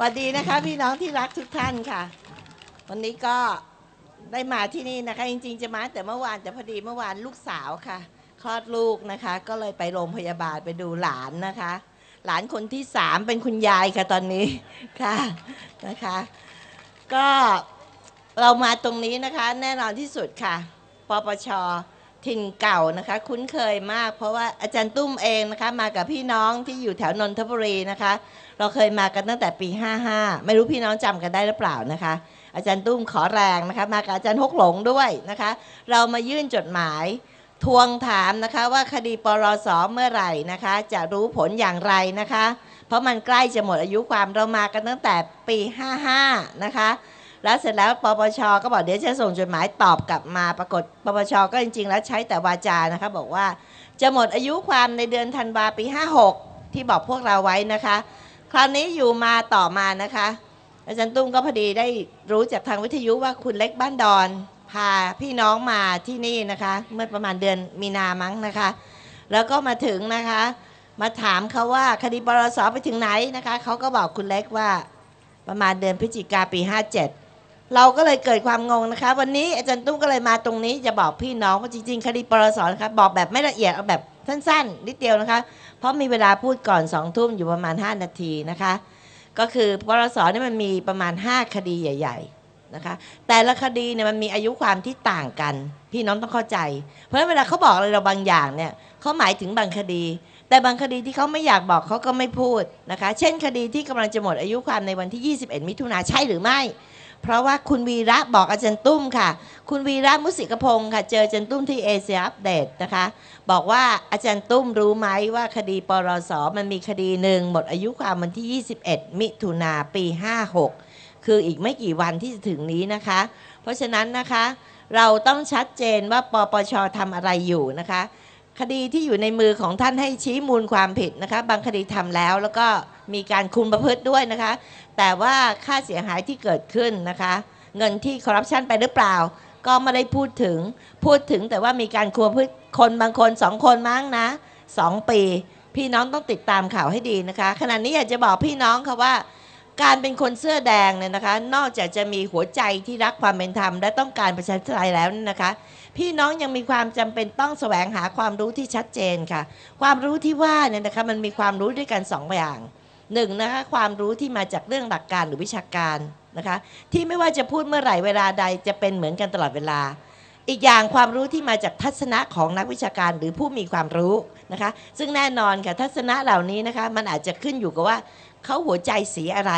สวัสดีนะคะพี่น้องที่รักทุกท่านค่ะ วันนี้ก็ได้มาที่นี่นะคะ จริง ๆ จะมาแต่เมื่อวานแต่พอดีเมื่อวานลูกสาวค่ะ คลอดลูกนะคะ ก็เลยไปโรงพยาบาลไปดูหลานนะคะ หลานคนที่สามเป็นคุณยายค่ะตอนนี้ค่ะนะคะ ก็เรามาตรงนี้นะคะ แน่นอนที่สุดค่ะปปช ถิ่นเก่านะคะ คุ้นเคยมาก เพราะว่าอาจารย์ตุ้มเองนะคะ มากับพี่น้องที่อยู่แถวนนทบุรีนะคะ เราเคยมากันตั้งแต่ปี 55 ไม่รู้พี่น้องจำกันได้หรือเปล่านะคะ อาจารย์ตุ้มขอแรงนะคะ มากับอาจารย์ฮกหลงด้วยนะคะ เรามายื่นจดหมายทวงถามนะคะว่าคดีปรสเมื่อไหร่นะคะ จะรู้ผลอย่างไรนะคะ เพราะมันใกล้จะหมดอายุความเรามากันตั้งแต่ปี 55 นะคะ แล้วเสร็จแล้วปปชก็บอกเดี๋ยวจะส่งจดหมายตอบกลับมา ปรากฏปปชก็จริง ๆ แล้วใช้แต่วาจานะคะบอกว่าจะหมดอายุความในเดือนธันวาปี 56 ที่บอกพวกเราไว้นะคะ คราวนี้อยู่มาต่อมานะคะ อาจารย์ตุ้มก็พอดีได้รู้จากทางวิทยุว่าคุณเล็กบ้านดอน พาพี่น้องมาที่นี่นะคะ เมื่อประมาณเดือนมีนามั้งนะคะ แล้วก็มาถึงนะคะ มาถามเขาว่าคดีปรสไปถึงไหนนะคะเขาก็บอกคุณเล็กว่าประมาณเดือนพฤศจิกาปี 57 เราก็เลยเกิดความงงนะคะ วันนี้อาจารย์ตุ้มก็เลยมาตรงนี้จะบอกพี่น้องว่าจริงๆ คดีปรสนะคะบอกแบบไม่ละเอียดเอาแบบสั้นๆ นิดเดียวนะคะ เพราะมีเวลาพูดก่อนสองทุ่มอยู่ประมาณ 5 นาทีนะคะ ก็คือปรสเนี่มันมีประมาณ 5 คดีใหญ่ ๆนะคะ แต่ละคดีเนี่ยมันมีอายุความที่ต่างกัน พี่น้องต้องเข้าใจ เพราะฉะนั้นเวลาเขาบอกอะไรเราบางอย่างเนี่ยเขาหมายถึงบางคดี แต่บางคดีที่เขาไม่อยากบอกเขาก็ไม่พูดนะคะ เช่น คดีที่กำลังจะหมดอายุความในวันที่ 21 มิถุนาใช่หรือไม่ เพราะว่าคุณวีระบอกอาจารย์ตุ้มค่ะ คุณวีระมุสิกพงศ์ค่ะ เจออาจารย์ตุ้มที่เอเชียอัปเดตนะคะ บอกว่าอาจารย์ตุ้มรู้ไหมว่าคดีปรสมันมีคดีหนึ่งหมดอายุความวันที่ 21 มิถุนาปี 56 คืออีกไม่กี่วันที่จะถึงนี้นะคะ เพราะฉะนั้นนะคะ เราต้องชัดเจนว่าปปชทำอะไรอยู่นะคะ คดีที่อยู่ในมือของท่านให้ชี้มูลความผิดนะคะ บางคดีทำแล้วแล้วก็มีการคุมประพฤติด้วยนะคะ แต่ว่าค่าเสียหายที่เกิดขึ้นนะคะ เงินที่คอร์รัปชันไปหรือเปล่า ก็ไม่ได้พูดถึงพูดถึงแต่ว่ามีการคุมประพฤติคนบางคนสองคนมั้งนะสองปี พี่น้องต้องติดตามข่าวให้ดีนะคะ ขณะนี้อยากจะบอกพี่น้องค่ะว่า การเป็นคนเสื้อแดงเนี่ยนะคะ นอกจากจะมีหัวใจที่รักความเป็นธรรมและต้องการประชาธิปไตยแล้วนะคะ พี่น้องยังมีความจำเป็นต้องแสวงหาความรู้ที่ชัดเจนค่ะ ความรู้ที่ว่าเนี่ยนะคะมันมีความรู้ด้วยกันสองอย่างหนึ่งนะคะความรู้ที่มาจากเรื่องหลักการหรือวิชาการนะคะ ที่ไม่ว่าจะพูดเมื่อไหร่เวลาใดจะเป็นเหมือนกันตลอดเวลา อีกอย่างความรู้ที่มาจากทัศนะของนักวิชาการหรือผู้มีความรู้นะคะ ซึ่งแน่นอนค่ะทัศนะเหล่านี้นะคะมันอาจจะขึ้นอยู่กับว่า เขาหัวใจสีอะไร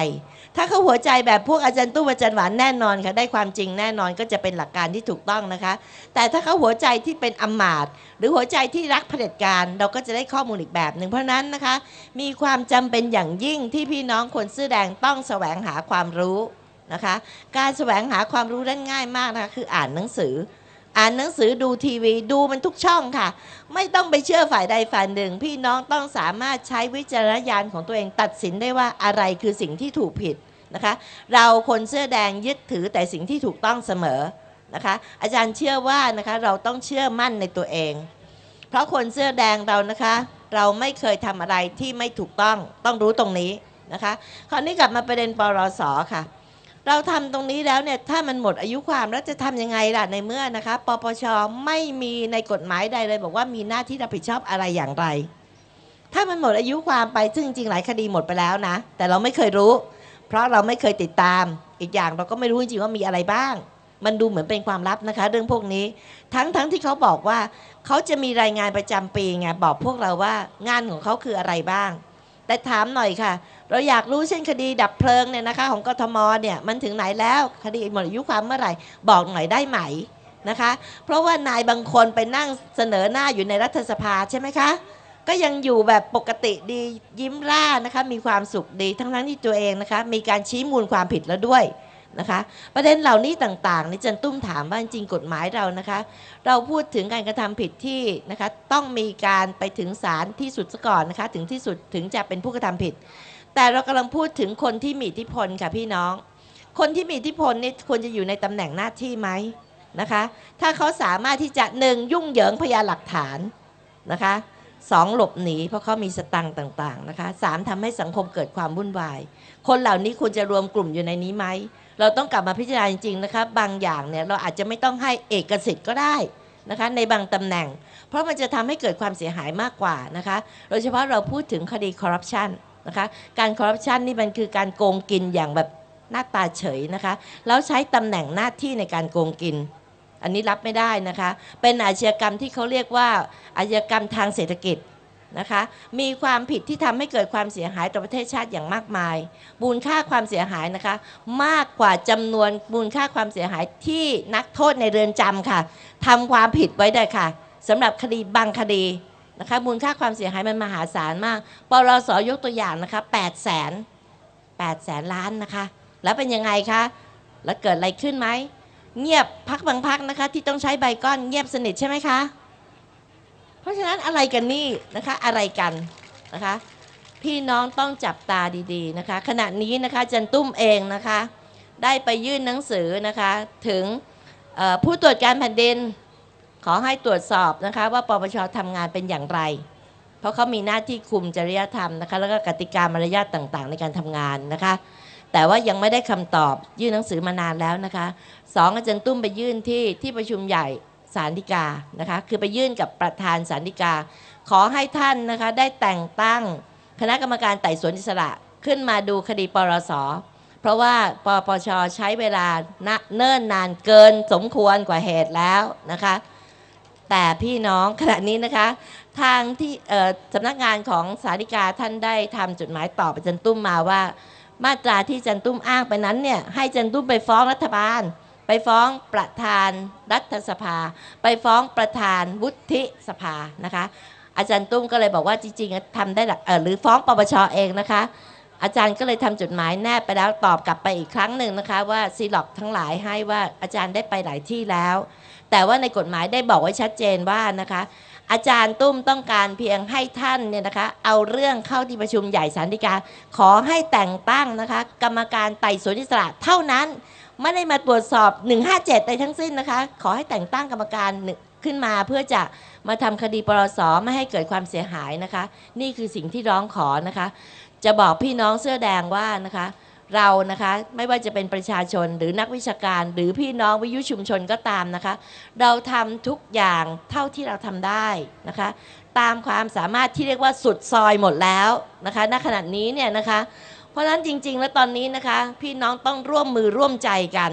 ถ้าเขาหัวใจแบบพวกอาจารย์ตู้อาจารย์หวานแน่นอนค่ะได้ความจริงแน่นอนก็จะเป็นหลักการที่ถูกต้องนะคะ แต่ถ้าเขาหัวใจที่เป็นอมาตหรือหัวใจที่รักเผด็จการ เราก็จะได้ข้อมูลอีกแบบหนึ่งเพราะนั้นนะคะ มีความจำเป็นอย่างยิ่งที่พี่น้องคนเสื้อแดงต้องแสวงหาความรู้นะคะ การแสวงหาความรู้นั้นง่ายมากนะคะคืออ่านหนังสือ อ่านหนังสือดูทีวีดูมันทุกช่องค่ะ ไม่ต้องไปเชื่อฝ่ายใดฝ่ายหนึ่ง พี่น้องต้องสามารถใช้วิจารณญาณของตัวเองตัดสินได้ว่าอะไรคือสิ่งที่ถูกผิดนะคะ เราคนเสื้อแดงยึดถือแต่สิ่งที่ถูกต้องเสมอนะคะ อาจารย์เชื่อว่านะคะเราต้องเชื่อมั่นในตัวเอง เพราะคนเสื้อแดงเรานะคะ เราไม่เคยทำอะไรที่ไม่ถูกต้องต้องรู้ตรงนี้นะคะ คราวนี้กลับมาประเด็นปรสค่ะ เราทำตรงนี้แล้วเนี่ยถ้ามันหมดอายุความแล้วจะทำยังไงล่ะในเมื่อนะคะปปชไม่มีในกฎหมายใดเลย บอกว่ามีหน้าที่รับผิดชอบอะไรอย่างไร ถ้ามันหมดอายุความไปซึ่งจริงหลายคดีหมดไปแล้วนะ แต่เราไม่เคยรู้ เพราะเราไม่เคยติดตามอีกอย่างเราก็ไม่รู้จริงว่ามีอะไรบ้าง มันดูเหมือนเป็นความลับนะคะ เรื่องพวกนี้ ทั้งทั้งที่เขาบอกว่าเขาจะมีรายงานประจำปีไงบอกพวกเราว่างานของเขาคืออะไรบ้าง แต่ถามหน่อยค่ะ เราอยากรู้เช่นคดีดับเพลิงเนี่ยนะคะ ของกทมเนี่ยมันถึงไหนแล้วคดีหมดอายุความเมื่อไหร่ บอกหน่อยได้ไหมนะคะ เพราะว่านายบางคนไปนั่งเสนอหน้าอยู่ในรัฐสภาใช่ไหมคะก็ยังอยู่แบบปกติดียิ้มร่านะคะ มีความสุขดีทั้งทั้งๆที่ตัวเองนะคะ มีการชี้มูลความผิดแล้วด้วย นะคะ ประเด็นเหล่านี้ต่างๆนี่จันตุ้มถามว่าจริงกฎหมายเรานะคะ เราพูดถึงการกระทำผิดที่นะคะต้องมีการไปถึงศาลที่สุดซะก่อนนะคะ ถึงที่สุดถึงจะเป็นผู้กระทำผิด แต่เรากำลังพูดถึงคนที่มีอิทธิพลค่ะพี่น้อง คนที่มีอิทธิพลนี่ควรจะอยู่ในตำแหน่งหน้าที่ไหมนะคะ ถ้าเขาสามารถที่จะหนึ่งยุ่งเหยิงพยานหลักฐานนะคะ สองหลบหนีเพราะเขามีสตังค์ต่างๆนะคะสามทำให้สังคมเกิดความวุ่นวาย คนเหล่านี้ควรจะรวมกลุ่มอยู่ในนี้ไหม เราต้องกลับมาพิจารณาจริงๆนะคะบางอย่างเนี่ยเราอาจจะไม่ต้องให้เอกสิทธิ์ก็ได้นะคะในบางตำแหน่ง เพราะมันจะทำให้เกิดความเสียหายมากกว่านะคะโดยเฉพาะเราพูดถึงคดีคอร์รัปชันนะคะการคอร์รัปชันนี่มันคือการโกงกินอย่างแบบหน้าตาเฉยนะคะแล้วใช้ตำแหน่งหน้าที่ในการโกงกิน อันนี้รับไม่ได้นะคะ เป็นอาชญากรรมที่เขาเรียกว่าอาชญากรรมทางเศรษฐกิจนะคะ มีความผิดที่ทำให้เกิดความเสียหายต่อประเทศชาติอย่างมากมาย มูลค่าความเสียหายนะคะ มากกว่าจำนวนมูลค่าความเสียหายที่นักโทษในเรือนจำค่ะทำความผิดไว้ได้ค่ะสำหรับคดีบางคดีนะคะ มูลค่าความเสียหายมันมหาศาลมาก ปรสยกตัวอย่างนะคะ8แสน8แสนล้านนะคะ แล้วเป็นยังไงคะ แล้วเกิดอะไรขึ้นไหม เงียบพักบางพักนะคะ ที่ต้องใช้ใบก้อนเงียบสนิทใช่ไหมคะ เพราะฉะนั้นอะไรกันนี่นะคะอะไรกันนะคะ พี่น้องต้องจับตาดีๆนะคะ ขณะนี้นะคะจันตุ้มเองนะคะ ได้ไปยื่นหนังสือนะคะ ถึงผู้ตรวจการแผ่นดินขอให้ตรวจสอบนะคะ ว่าปปชทำงานเป็นอย่างไร เพราะเขามีหน้าที่คุมจริยธรรมนะคะ แล้วก็กติกามารยาทต่างๆ ในการทำงานนะคะ แต่ว่ายังไม่ได้คำตอบยื่นหนังสือมานานแล้วนะคะสองอาจารย์ตุ้มไปยื่นที่ที่ประชุมใหญ่สารดีกานะคะคือไปยื่นกับประธานสารดีกา ขอให้ท่านนะคะได้แต่งตั้งคณะกรรมการไต่สวนอิสระขึ้นมาดูคดีปรสเพราะว่าปปชใช้เวลาเนิ่นนานเกินสมควรกว่าเหตุแล้วนะคะแต่พี่น้องขณะนี้นะคะ ทางที่สำนักงานของสาริกาท่านได้ทำจดหมายตอบอาจันตุ้มมาว่า มาตราที่จันตุ้มอ้างไปนั้นเนี่ยให้จันตุ้มไปฟ้องรัฐบาล ไปฟ้องประธานรัฐสภา ไปฟ้องประธานวุฒิสภานะคะ อาจารย์ตุ้มก็เลยบอกว่าจริงๆทำได้หรือฟ้องปปชเองนะคะ อาจารย์ก็เลยทำจดหมายแนบไปแล้วตอบกลับไปอีกครั้งหนึ่งนะคะ ว่าซีล็อกทั้งหลายให้ว่าอาจารย์ได้ไปหลายที่แล้ว แต่ว่าในกฎหมายได้บอกไว้ชัดเจนว่านะคะ อาจารย์ตุ้มต้องการเพียงให้ท่านเนี่ยนะคะ เอาเรื่องเข้าที่ประชุมใหญ่สันติกา ขอให้แต่งตั้งนะคะ กรรมการไต่สวนอิสระเท่านั้น ไม่ได้มาตรวจสอบ 157ในทั้งสิ้นนะคะ ขอให้แต่งตั้งกรรมการขึ้นมาเพื่อจะมาทำคดีปรสไม่ให้เกิดความเสียหายนะคะ นี่คือสิ่งที่ร้องขอนะคะ จะบอกพี่น้องเสื้อแดงว่านะคะ เรานะคะไม่ว่าจะเป็นประชาชนหรือนักวิชาการ หรือพี่น้องวิทยุชุมชนก็ตามนะคะ เราทำทุกอย่างเท่าที่เราทำได้นะคะ ตามความสามารถที่เรียกว่าสุดซอยหมดแล้วนะคะณขณะนี้เนี่ยนะคะ เพราะฉะนั้นจริง ๆ แล้วตอนนี้นะคะ พี่น้องต้องร่วมมือร่วมใจกัน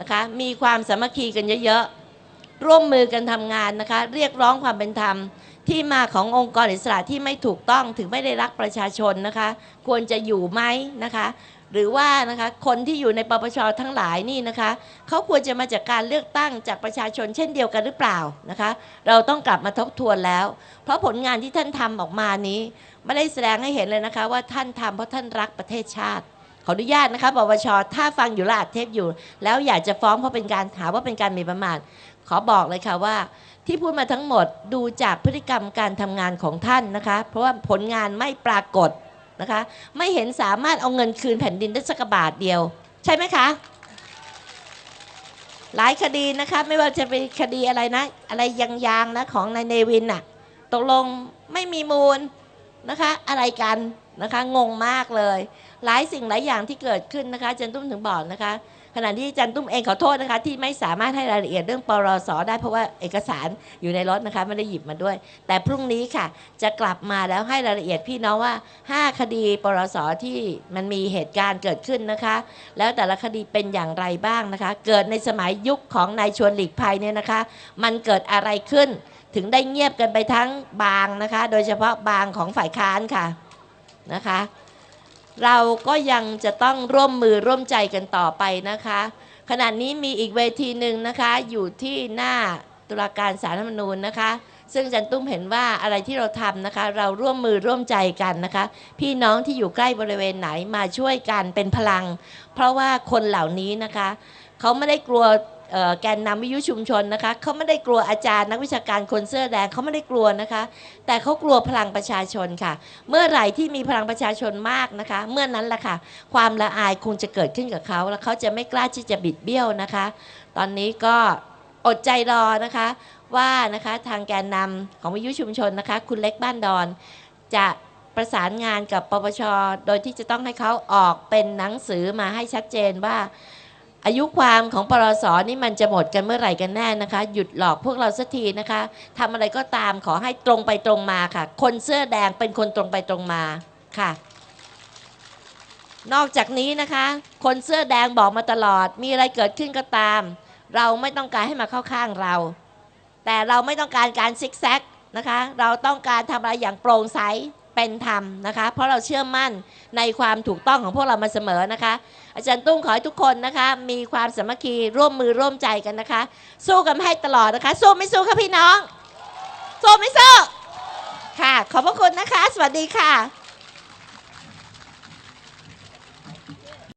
นะคะมีความสามัคคีกันเยอะๆร่วมมือกันทำงานนะคะ เรียกร้องความเป็นธรรมที่มาขององค์กรอิสระที่ไม่ถูกต้องถึงไม่ได้รักประชาชนนะคะ ควรจะอยู่ไหมนะคะ หรือว่านะคะคนที่อยู่ในปปชทั้งหลายนี่นะคะเขาควรจะมาจากการเลือกตั้งจากประชาชนเช่นเดียวกันหรือเปล่านะคะ เราต้องกลับมาทบทวนแล้ว เพราะผลงานที่ท่านทำออกมานี้ไม่ได้แสดงให้เห็นเลยนะคะว่าท่านทำเพราะท่านรักประเทศชาติ ขออนุญาตนะคะปปชถ้าฟังอยู่ละอัดเทปอยู่ แล้วอยากจะฟ้องเพราะเป็นการหาว่าเป็นการหมีประมาทขอบอกเลยค่ะว่าที่พูดมาทั้งหมดดูจากพฤติกรรมการทำงานของท่านนะคะ เพราะว่าผลงานไม่ปรากฏ นะคะ ไม่เห็นสามารถเอาเงินคืนแผ่นดินได้สักบาทเดียว ใช่ไหมคะ หลายคดีนะคะ ไม่ว่าจะเป็นคดีอะไรนะ อะไรยางๆนะของนายเนวินน่ะตกลงไม่มีมูลนะคะ อะไรกันนะคะ งงมากเลย หลายสิ่งหลายอย่างที่เกิดขึ้นนะคะอาจันตุ้มถึงบอกนะคะ ขณะที่อาจันตุ้มเองขอโทษนะคะ ที่ไม่สามารถให้รายละเอียดเรื่องปรสได้เพราะว่าเอกสารอยู่ในรถนะคะไม่ได้หยิบมาด้วย แต่พรุ่งนี้ค่ะ จะกลับมาแล้วให้รายละเอียดพี่น้องว่า 5 คดีปรสที่มันมีเหตุการณ์เกิดขึ้นนะคะ แล้วแต่ละคดีเป็นอย่างไรบ้างนะคะ เกิดในสมัยยุคของนายชวนหลีกภัยเนี่ยนะคะ มันเกิดอะไรขึ้น ถึงได้เงียบกันไปทั้งบางนะคะ โดยเฉพาะบางของฝ่ายค้านค่ะนะคะ เราก็ยังจะต้องร่วมมือร่วมใจกันต่อไปนะคะ ขณะนี้มีอีกเวทีหนึ่งนะคะอยู่ที่หน้าตุลาการสารรัฐธรรมนูญนะคะ ซึ่งจันตุ้มเห็นว่าอะไรที่เราทำนะคะ เราร่วมมือร่วมใจกันนะคะ พี่น้องที่อยู่ใกล้บริเวณไหนมาช่วยกันเป็นพลัง เพราะว่าคนเหล่านี้นะคะ เขาไม่ได้กลัว แกนนำวิทยุชุมชนนะคะเขาไม่ได้กลัวอาจารย์นักวิชาการคนเสื้อแดงเขาไม่ได้กลัวนะคะ แต่เขากลัวพลังประชาชนค่ะ เมื่อไหร่ที่มีพลังประชาชนมากนะคะ เมื่อนั้นแหละค่ะ ความละอายคงจะเกิดขึ้นกับเขาแล้วเขาจะไม่กล้าที่จะบิดเบี้ยวนะคะ ตอนนี้ก็อดใจรอนะคะว่านะคะทางแกนนำของวิทยุชุมชนนะคะ คุณเล็กบ้านดอน จะประสานงานกับปปช โดยที่จะต้องให้เขาออกเป็นหนังสือมาให้ชัดเจนว่า อายุความของปรสนี่มันจะหมดกันเมื่อไหร่กันแน่นะคะ หยุดหลอกพวกเราสักทีนะคะทำอะไรก็ตามขอให้ตรงไปตรงมาค่ะ คนเสื้อแดงเป็นคนตรงไปตรงมาค่ะ นอกจากนี้นะคะ คนเสื้อแดงบอกมาตลอด มีอะไรเกิดขึ้นก็ตาม เราไม่ต้องการให้มาเข้าข้างเรา แต่เราไม่ต้องการการซิกแซกนะคะ เราต้องการทำอะไรอย่างโปร่งใส เป็นธรรมนะคะ เพราะเราเชื่อมั่นในความถูกต้องของพวกเรามาเสมอนะคะ อาจารย์ตุ้งขอให้ทุกคนนะคะ มีความสามัคคีร่วมมือร่วมใจกันนะคะ สู้กันให้ตลอดนะคะ สู้ไม่สู้คะพี่น้อง สู้ไม่สู้ค่ะ ขอบพระคุณนะคะ สวัสดีค่ะ